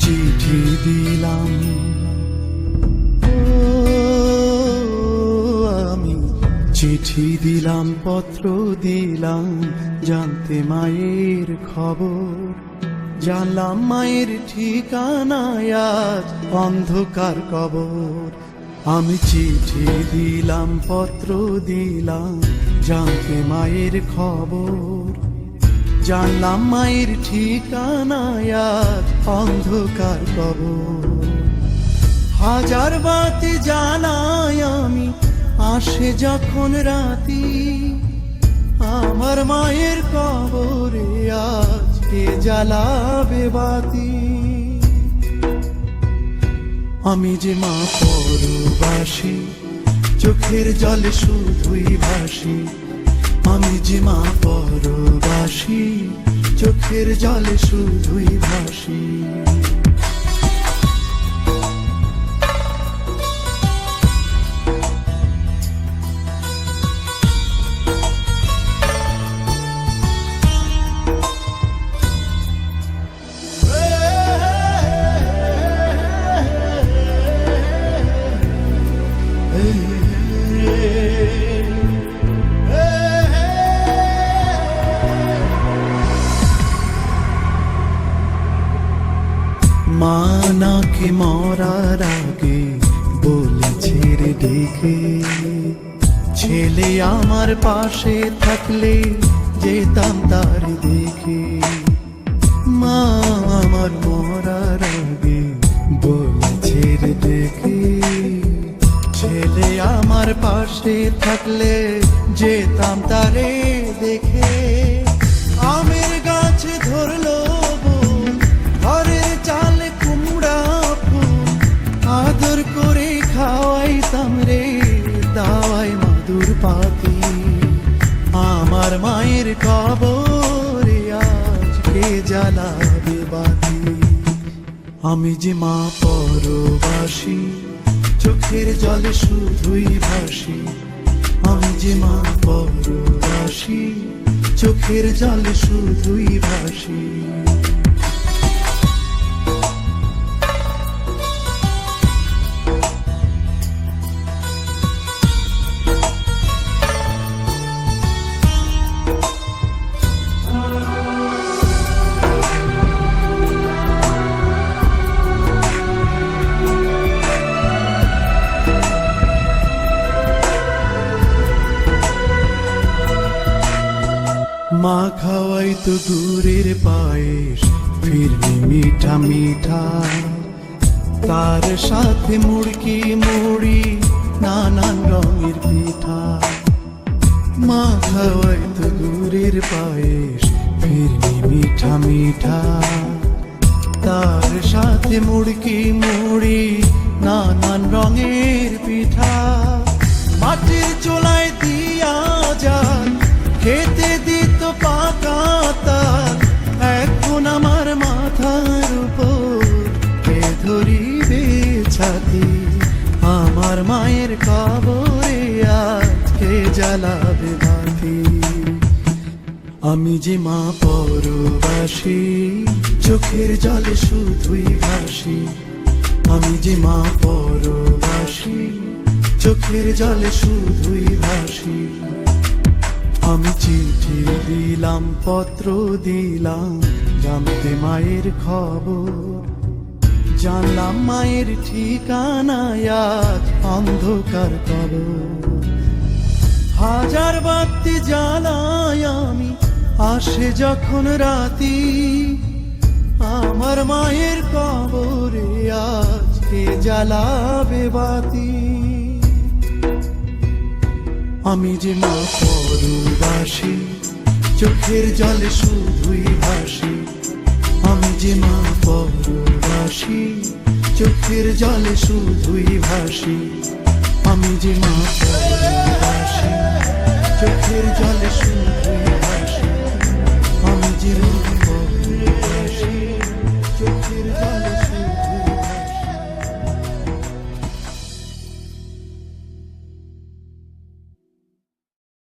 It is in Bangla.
চিঠি দিলাম চিঠি দিলাম, পত্র দিলাম, জানতে মায়ের খবর। জানলাম মায়ের ঠিকানায় অন্ধকার কবর। আমি চিঠি দিলাম, পত্র দিলাম, জানতে মায়ের খবর। জানলাম মায়ের ঠিকানায় অন্ধকার কবর। হাজার বাতি জানাই আমি আসে যখন রাতি, আমার মায়ের কবরে আজকে জ্বালাবে বাতি। আমি যে মা পরবাসী, চোখের জলে শুধুই ভাসি। আমি যে মা পরবাসী, চোখের জলে শুধুই ভাসি। মা নাকি মরার আগে বলেছে রে ডেকে ছেলে আমার পাশে থাকলে যেতাম তার দেখে। মা আমার মরার আগে বলেছে রে ডেকে ছেলে আমার পাশে থাকলে যেতাম তারে দেখে। দাওয়াই মাদুর পাতি আমার মায়ের কবরে আজকে জ্বালাবে বাতি। আমি যে মা পরবাসী, চোখের জলে শুধুই ভাসি। আমি যে মা পরবাসী, চোখের জলে শুধুই ভাসি। মা খাওয়াই তো দূরের পায়েস ফিরনি মিঠা মিঠা। তার সাথে মুড়কি মুড়ি, নানান রঙের পিঠা। মা খাওয়াই তো দূরের পায়েস ফিরনি মিঠা মিঠা। তার সাথে মুড়কি মুড়ি, নানান রঙের পিঠা। মাটির চোলায় দিয়া যান, খেতে দিত পাকা তার এখন আমার মাথার উপর কে ধরিবে আমার মায়ের কবরে আজকে জ্বালাবে বাতি? আমি যে মা পরবাসী, চোখের জলে শুধুই ভাসি। আমি যে মা পরবাসী, চোখের জলে শুধুই ভাসি। আমি চিঠি দিলাম, পত্র দিলাম, জানতে মায়ের খবর। জানলাম মায়ের ঠিকানায় আজ অন্ধকার কবর। হাজার বাতি জ্বালাই আমি, আসে যখন রাতি। আমার মায়ের কবরে আজকে জ্বালাবে বাতি? আমি যে মা পরবাসী চোখের জলে শুধুই ভাসি আমি যে মা পরবাসী চোখের জলে শুধুই ভাসি আমি যে মা পরবাসী চোখের জলে শুধু